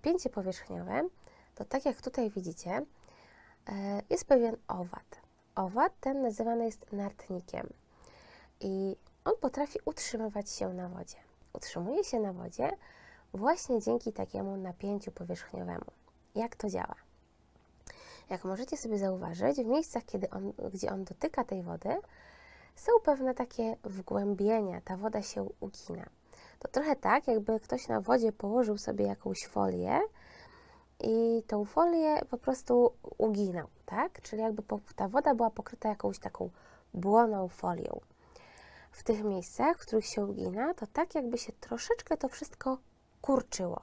napięcie powierzchniowe, to tak jak tutaj widzicie, e, jest pewien owad. Owad ten nazywany jest nartnikiem i on potrafi utrzymywać się na wodzie. Utrzymuje się na wodzie właśnie dzięki takiemu napięciu powierzchniowemu. Jak to działa? Jak możecie sobie zauważyć, w miejscach, kiedy on, gdzie on dotyka tej wody, są pewne takie wgłębienia, ta woda się ugina. To trochę tak, jakby ktoś na wodzie położył sobie jakąś folię i tą folię po prostu uginał, tak? Czyli jakby ta woda była pokryta jakąś taką błoną folią. W tych miejscach, w których się ugina, to tak jakby się troszeczkę to wszystko kurczyło.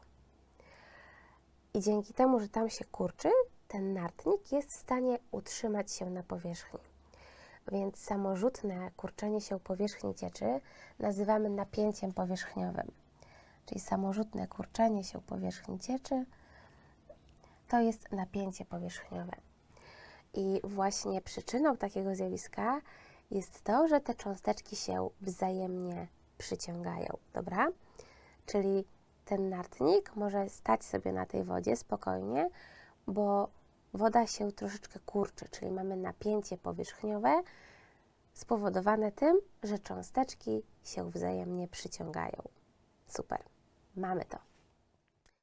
I dzięki temu, że tam się kurczy, ten nartnik jest w stanie utrzymać się na powierzchni. Więc samorzutne kurczenie się powierzchni cieczy nazywamy napięciem powierzchniowym. Czyli samorzutne kurczenie się powierzchni cieczy to jest napięcie powierzchniowe. I właśnie przyczyną takiego zjawiska jest to, że te cząsteczki się wzajemnie przyciągają, dobra? Czyli ten nartnik może stać sobie na tej wodzie spokojnie, bo woda się troszeczkę kurczy, czyli mamy napięcie powierzchniowe spowodowane tym, że cząsteczki się wzajemnie przyciągają. Super, mamy to.